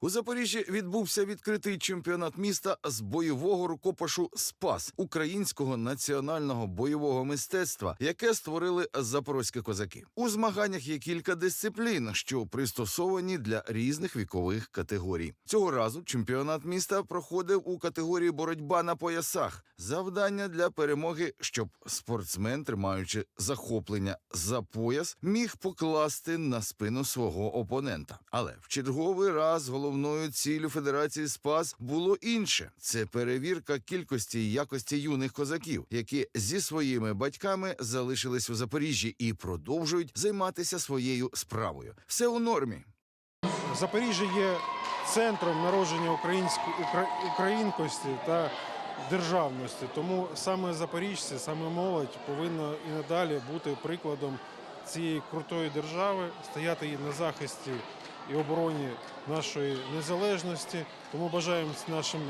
У Запоріжжі відбувся відкритий чемпіонат міста з бойового рукопашу Спас українського національного бойового мистецтва, яке створили запорозькі козаки. У змаганнях є кілька дисциплін, що пристосовані для різних вікових категорій. Цього разу чемпіонат міста проходив у категорії боротьба на поясах. Завдання для перемоги, щоб спортсмен, тримаючи захоплення за пояс, міг покласти на спину свого опонента. Але в черговий раз головною ціллю Федерації Спас було інше: це перевірка кількості і якості юних козаків, які зі своїми батьками залишились у Запоріжжі і продовжують займатися своєю справою. Все у нормі. Запоріжжя є центром народження української укра- українкості та державності. Тому саме запоріжці, саме молодь повинна і надалі бути прикладом цієї крутої держави, стояти на захисті і обороні нашої незалежності. Тому бажаємо нашим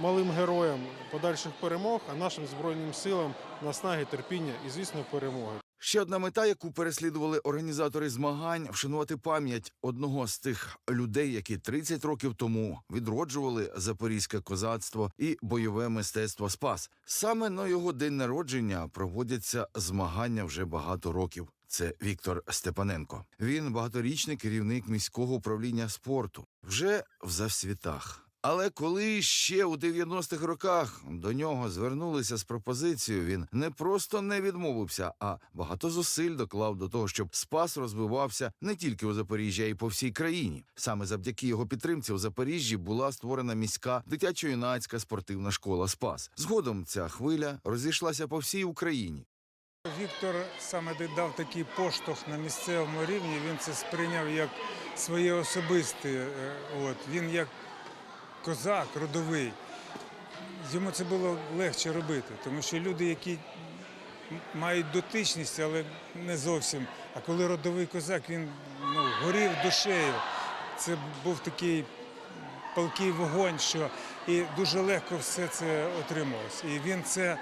малим героям подальших перемог, а нашим збройним силам наснаги, терпіння і, звісно, перемоги. Ще одна мета, яку переслідували організатори змагань, вшанувати пам'ять одного з тих людей, які 30 років тому відроджували запорізьке козацтво і бойове мистецтво Спас. Саме на його день народження проводяться змагання вже багато років. Це Віктор Степаненко. Він багаторічний керівник міського управління спорту. Вже в завсвітах. Але коли ще у 90-х роках до нього звернулися з пропозицією, він не просто не відмовився, а багато зусиль доклав до того, щоб спас розвивався не тільки у Запоріжжі, а й по всій країні. Саме завдяки його підтримці у Запоріжжі була створена міська дитячо-юнацька спортивна школа Спас. Згодом ця хвиля розійшлася по всій Україні. Віктор саме дав такий поштовх на місцевому рівні. Він це сприйняв як своє особисте. е, От він як козак родовий. Йому це було легше робити, тому що люди, які мають дотичність, але не зовсім. А коли родовий козак, він ну, горів душею. Це був такий палкий вогонь, що і дуже легко все це отрималось. І він це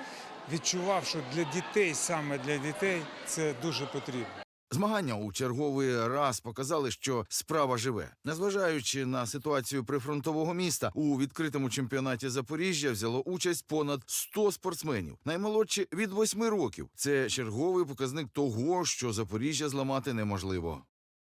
відчував, що для дітей, саме для дітей, це дуже потрібно. Змагання у черговий раз показали, що справа живе. Незважаючи на ситуацію прифронтового міста, у відкритому чемпіонаті Запоріжжя взяло участь понад 100 спортсменів. Наймолодші від 8 років. Це черговий показник того, що Запоріжжя зламати неможливо.